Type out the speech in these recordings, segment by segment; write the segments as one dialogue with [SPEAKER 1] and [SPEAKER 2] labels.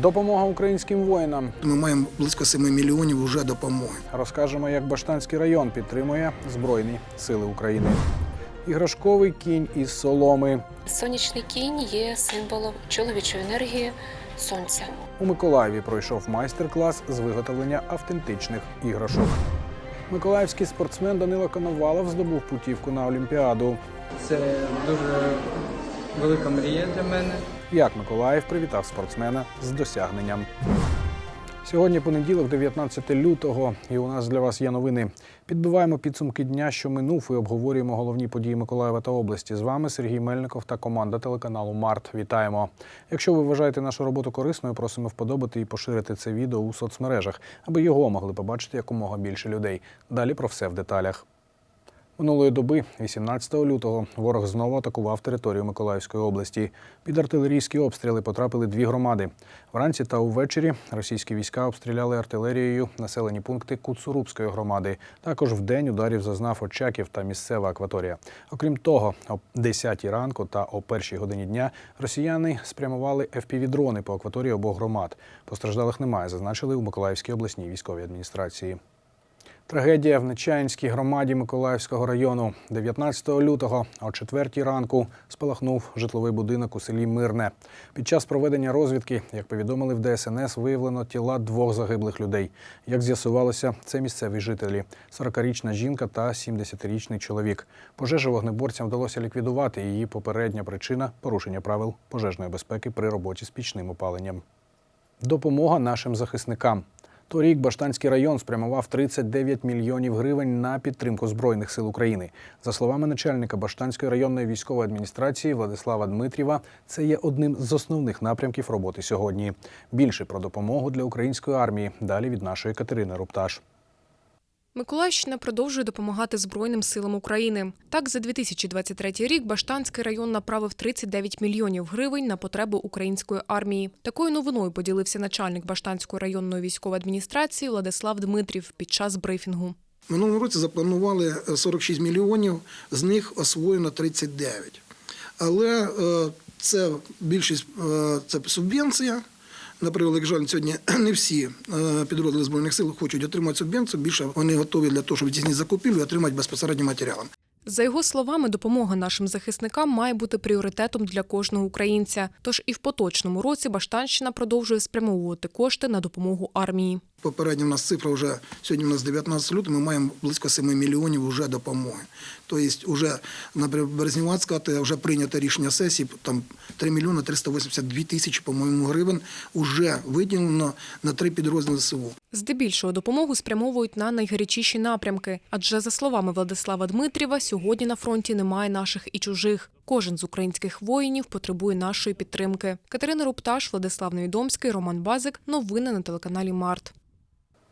[SPEAKER 1] Допомога українським воїнам.
[SPEAKER 2] Ми маємо близько 7 мільйонів вже допомоги.
[SPEAKER 1] Розкажемо, як Баштанський район підтримує Збройні Сили України. Іграшковий кінь із соломи.
[SPEAKER 3] Сонячний кінь є символом чоловічої енергії сонця.
[SPEAKER 1] У Миколаєві пройшов майстер-клас з виготовлення автентичних іграшок. Миколаївський спортсмен Данило Коновалов здобув путівку на Олімпіаду.
[SPEAKER 4] Це дуже велика мрія для мене.
[SPEAKER 1] Як Миколаїв привітав спортсмена з досягненням. Сьогодні понеділок, 19 лютого, і у нас для вас є новини. Підбиваємо підсумки дня, що минув, і обговорюємо головні події Миколаєва та області. З вами Сергій Мельников та команда телеканалу Март. Вітаємо! Якщо ви вважаєте нашу роботу корисною, просимо вподобати і поширити це відео у соцмережах, аби його могли побачити якомога більше людей. Далі про все в деталях. Минулої доби, 18 лютого, ворог знову атакував територію Миколаївської області. Під артилерійські обстріли потрапили дві громади. Вранці та увечері російські війська обстріляли артилерією населені пункти Куцурубської громади. Також в день ударів зазнав Очаків та місцева акваторія. Окрім того, о 10 ранку та о першій годині дня росіяни спрямували FPV-дрони по акваторії обох громад. Постраждалих немає, зазначили у Миколаївській обласній військовій адміністрації. Трагедія в Нечаїнській громаді Миколаївського району. 19 лютого о 4 ранку спалахнув житловий будинок у селі Мирне. Під час проведення розвідки, як повідомили в ДСНС, виявлено тіла двох загиблих людей. Як з'ясувалося, це місцеві жителі: 40-річна жінка та 70-річний чоловік. Пожежу вогнеборцям вдалося ліквідувати. Її попередня причина порушення правил пожежної безпеки при роботі з пічним опаленням. Допомога нашим захисникам. Торік Баштанський район спрямував 39 мільйонів гривень на підтримку Збройних сил України. За словами начальника Баштанської районної військової адміністрації Владислава Дмитріва, це є одним з основних напрямків роботи сьогодні. Більше про допомогу для української армії далі від нашої Катерини Рупташ.
[SPEAKER 5] Миколаївщина продовжує допомагати Збройним силам України. Так, за 2023 рік Баштанський район направив 39 мільйонів гривень на потреби української армії. Такою новиною поділився начальник Баштанської районної військової адміністрації Владислав Дмитрів під час брифінгу.
[SPEAKER 2] Минулому році запланували е, 46 мільйонів, з них освоєно 39. Але е, це більшість е, це субвенція. На превелик жаль, сьогодні не всі е, підрозділи збройних сил хочуть отримати субвенцію. Більше вони готові для того, щоб здійснити закупівлю і отримати безпосередньо матеріали.
[SPEAKER 5] За його словами, допомога нашим захисникам має бути пріоритетом для кожного українця. Тож і в поточному році Баштанщина продовжує спрямовувати кошти на допомогу армії.
[SPEAKER 2] Попередня в нас цифра вже сьогодні у нас 19 лютого, ми маємо близько 7 мільйонів вже допомоги. Тобто, вже на березніват сказати, вже прийнято рішення сесії, там 3 мільйони 382 тисячі, по-моєму, гривень вже виділено на три підрозділи СУ.
[SPEAKER 5] Здебільшого допомогу спрямовують на найгарячіші напрямки. Адже, за словами Владислава Дмитрєва, сьогодні на фронті немає наших і чужих. Кожен з українських воїнів потребує нашої підтримки. Катерина Рупташ, Владислав Невідомський, Роман Базик. Новини на телеканалі Март.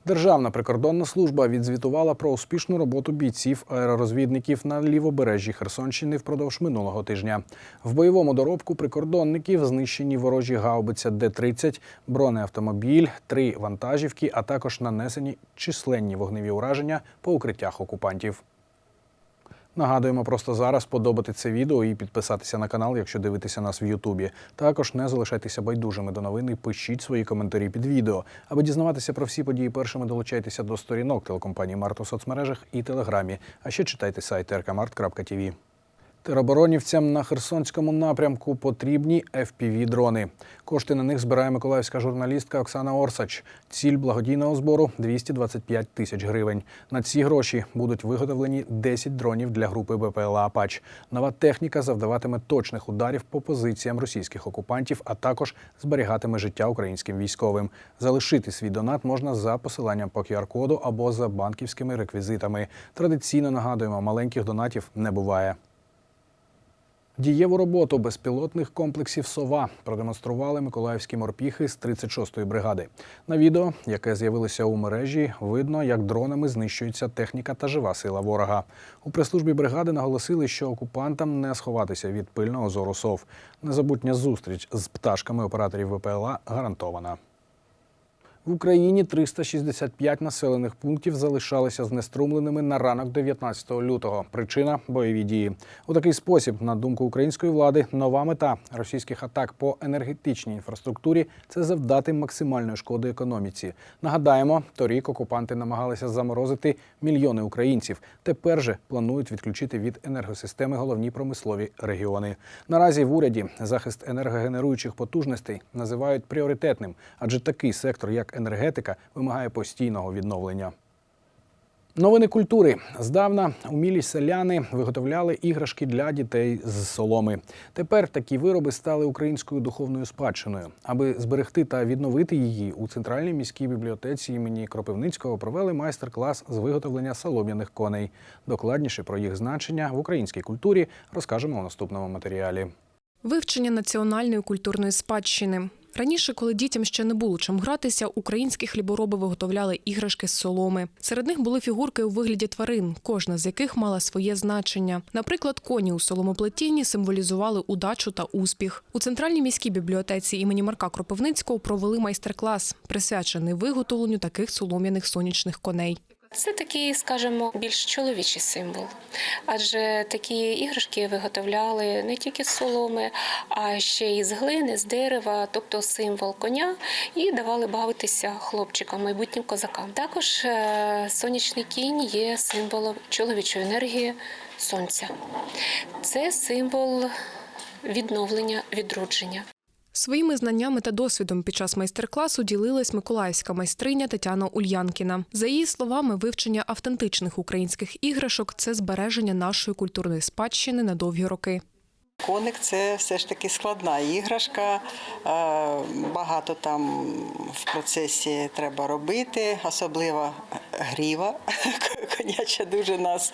[SPEAKER 1] Державна прикордонна служба відзвітувала про успішну роботу бійців аеророзвідників на лівобережжі Херсонщини впродовж минулого тижня. В бойовому доробку прикордонників знищені ворожі гаубиця Д-30, бронеавтомобіль, три вантажівки, а також нанесені численні вогневі ураження по укриттях окупантів. Нагадуємо просто зараз подобати це відео і підписатися на канал, якщо дивитеся нас в Ютубі. Також не залишайтеся байдужими до новин і пишіть свої коментарі під відео. Аби дізнаватися про всі події першими, долучайтеся до сторінок телекомпанії Март у соцмережах і Телеграмі. А ще читайте сайт rkmart.tv. Тероборонівцям на Херсонському напрямку потрібні FPV-дрони. Кошти на них збирає миколаївська журналістка Оксана Орсач. Ціль благодійного збору 225 тисяч гривень. На ці гроші будуть виготовлені 10 дронів для групи БПЛА «Апач». Нова техніка завдаватиме точних ударів по позиціям російських окупантів, а також зберігатиме життя українським військовим. Залишити свій донат можна за посиланням по QR-коду або за банківськими реквізитами. Традиційно нагадуємо, маленьких донатів не буває. Дієву роботу безпілотних комплексів Сова продемонстрували миколаївські морпіхи з 36-ї бригади. На відео, яке з'явилося у мережі, видно, як дронами знищується техніка та жива сила ворога. У прес-службі бригади наголосили, що окупантам не сховатися від пильного зору сов. Незабутня зустріч з пташками операторів ВПЛА гарантована. В Україні 365 населених пунктів залишалися знеструмленими на ранок 19 лютого. Причина бойові дії. У такий спосіб, на думку української влади, нова мета російських атак по енергетичній інфраструктурі це завдати максимальної шкоди економіці. Нагадаємо, торік окупанти намагалися заморозити мільйони українців. Тепер же планують відключити від енергосистеми головні промислові регіони. Наразі в уряді захист енергогенеруючих потужностей називають пріоритетним, адже такий сектор, як енергетика, вимагає постійного відновлення. Новини культури здавна умілі селяни виготовляли іграшки для дітей з соломи. Тепер такі вироби стали українською духовною спадщиною. Аби зберегти та відновити її у центральній міській бібліотеці імені Кропивницького провели майстер-клас з виготовлення солом'яних коней. Докладніше про їх значення в українській культурі розкажемо у наступному матеріалі.
[SPEAKER 5] Вивчення національної культурної спадщини. Раніше, коли дітям ще не було чим гратися, українські хлібороби виготовляли іграшки з соломи. Серед них були фігурки у вигляді тварин, кожна з яких мала своє значення. Наприклад, коні у соломоплетінні символізували удачу та успіх. У центральній міській бібліотеці імені Марка Кропивницького провели майстер-клас, присвячений виготовленню таких солом'яних сонячних коней.
[SPEAKER 3] Це такий, скажімо, більш чоловічий символ, адже такі іграшки виготовляли не тільки з соломи, а ще й з глини, з дерева, тобто символ коня, і давали бавитися хлопчикам, майбутнім козакам. Також е, сонячний кінь є символом чоловічої енергії сонця. Це символ відновлення, відродження.
[SPEAKER 5] Своїми знаннями та досвідом під час майстер-класу ділилась миколаївська майстриня Тетяна Ульянкіна. За її словами, вивчення автентичних українських іграшок це збереження нашої культурної спадщини на довгі роки.
[SPEAKER 6] Коник це все ж таки складна іграшка. е, Багато там в процесі треба робити, особливо гріва коняча дуже нас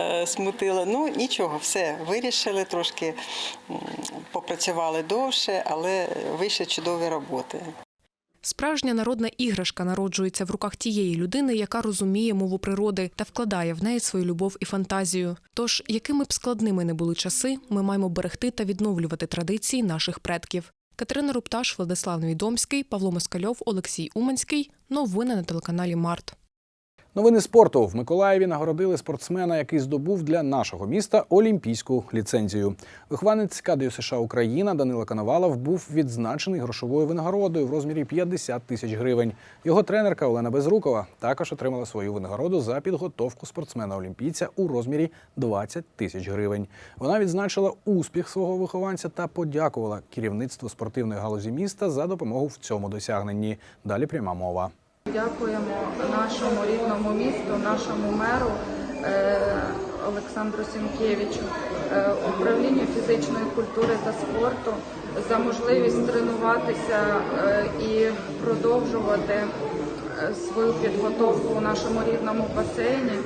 [SPEAKER 6] е, смутила. Ну нічого, все вирішили, трошки м, попрацювали довше, але вийшли чудові роботи.
[SPEAKER 5] Справжня народна іграшка народжується в руках тієї людини, яка розуміє мову природи та вкладає в неї свою любов і фантазію. Тож, якими б складними не були часи, ми маємо берегти та відновлювати традиції наших предків. Катерина Рупташ, Владислав Невідомський, Павло Москальов, Олексій Уманський. Новини на телеканалі Март.
[SPEAKER 1] Новини спорту в Миколаєві нагородили спортсмена, який здобув для нашого міста олімпійську ліцензію. Вихованець КДЮ США Україна Данила Коновалов був відзначений грошовою винагородою в розмірі 50 тисяч гривень. Його тренерка Олена Безрукова також отримала свою винагороду за підготовку спортсмена-олімпійця у розмірі 20 тисяч гривень. Вона відзначила успіх свого вихованця та подякувала керівництву спортивної галузі міста за допомогу в цьому досягненні. Далі пряма мова.
[SPEAKER 7] Дякуємо нашому рідному місту, нашому меру е, Олександру Сінкевичу, е, управлінню фізичної культури та спорту за можливість тренуватися е, і продовжувати свою підготовку у нашому рідному басейні.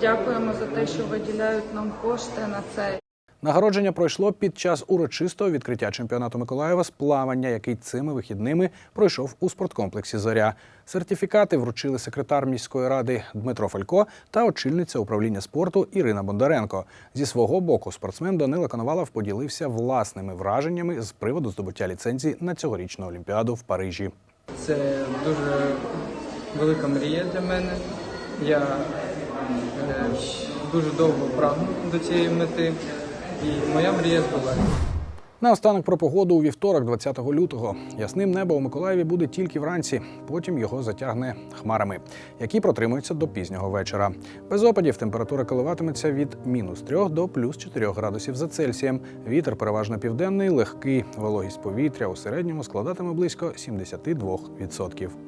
[SPEAKER 7] Дякуємо за те, що виділяють нам кошти на це.
[SPEAKER 1] Нагородження пройшло під час урочистого відкриття чемпіонату Миколаєва з плавання, який цими вихідними пройшов у спорткомплексі Зоря. Сертифікати вручили секретар міської ради Дмитро Фалько та очільниця управління спорту Ірина Бондаренко. Зі свого боку спортсмен Данила Коновалов поділився власними враженнями з приводу здобуття ліцензії на цьогорічну олімпіаду в Парижі.
[SPEAKER 4] Це дуже велика мрія для мене. Я е, дуже довго прагнув до цієї мети, і моя мрія збулася.
[SPEAKER 1] Наостанок про погоду у вівторок, 20 лютого. Ясним небо у Миколаєві буде тільки вранці. Потім його затягне хмарами, які протримуються до пізнього вечора. Без опадів температура коливатиметься від мінус 3 до плюс 4 градусів за Цельсієм. Вітер переважно південний, легкий. Вологість повітря у середньому складатиме близько 72%.